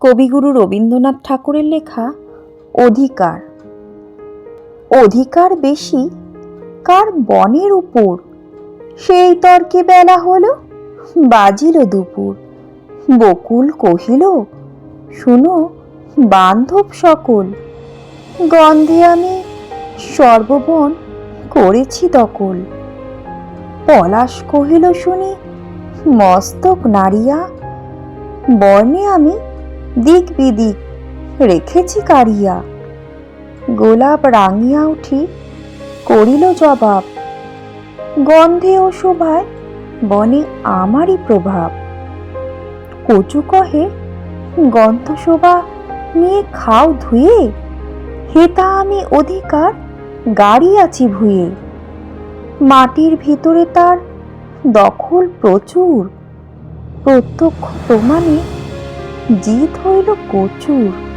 কবিগুরু রবীন্দ্রনাথ ঠাকুরের লেখা অধিকার। অধিকার বেশি কার বনের উপর? সেই তর্কে বেলা হলো, বাজিল দুপুর। বকুল কহিল, শুনো, বান্ধব সকল, গন্ধে আমি সর্ববন করেছি দকল পলাশ কহিল, শুনি, মস্তক নাড়িয়া বর্ণে আমি দিক বিদিক রেখেছি কারিয়া। গোলাপ রাঙিয়া উঠি করিল জবাব, গন্ধে ও শোভায় বনে আমারই প্রভাব। কচু কহে, গন্ধ শোভা নিয়ে খাও ধুয়ে, হেতা আমি অধিকার গাড়িয়াছি ভুয়ে। মাটির ভিতরে তার দখল প্রচুর, প্রত্যক্ষ প্রমাণে জিত হইল কচুর।